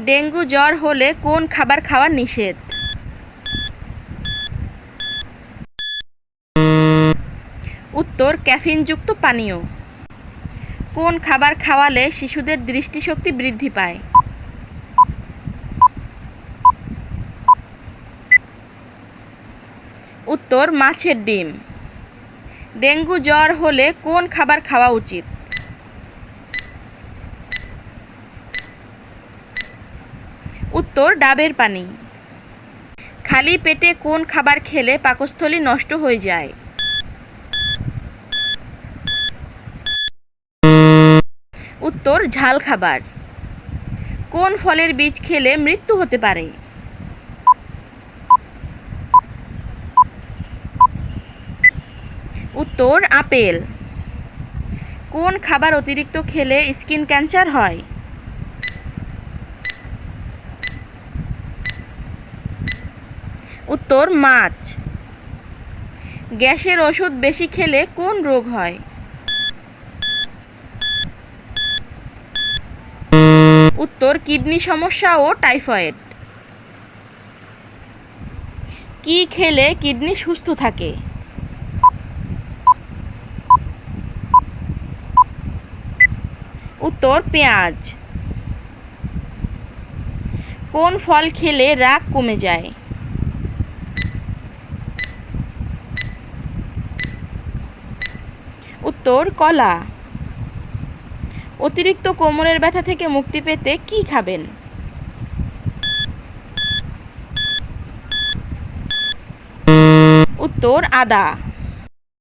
Dengue জ্বর হলে কোন খাবার খাওয়া নিষেধ? উত্তর, ক্যাফিনযুক্ত পানীয়। কোন খাবার খাওয়ালে শিশুদের দৃষ্টিশক্তি বৃদ্ধি পায়? উত্তর, মাছের ডিম। ডেঙ্গু জ্বর হলে কোন খাবার খাওয়া উচিত? উত্তর, ডাবের পানি। খালি পেটে কোন খাবার খেলে পাকস্থলী নষ্ট হয়ে যায়? উত্তর, ঝাল খাবার। কোন ফলের বীজ খেলে মৃত্যু হতে পারে? উত্তর, আপেল। কোন খাবার অতিরিক্ত খেলে স্কিন ক্যান্সার হয়? উত্তর, মাছ। গ্যাসের ওষুধ বেশি খেলে কোন রোগ হয়? উত্তর, কিডনি সমস্যা ও টাইফয়েড। কি খেলে কিডনি সুস্থ থাকে? উত্তর, পেঁয়াজ। কোন ফল খেলে রাগ কমে যায়? উত্তর কলা। অতিরিক্ত কোমরের ব্যথা থেকে মুক্তি পেতে কি খাবেন? উত্তর আদা।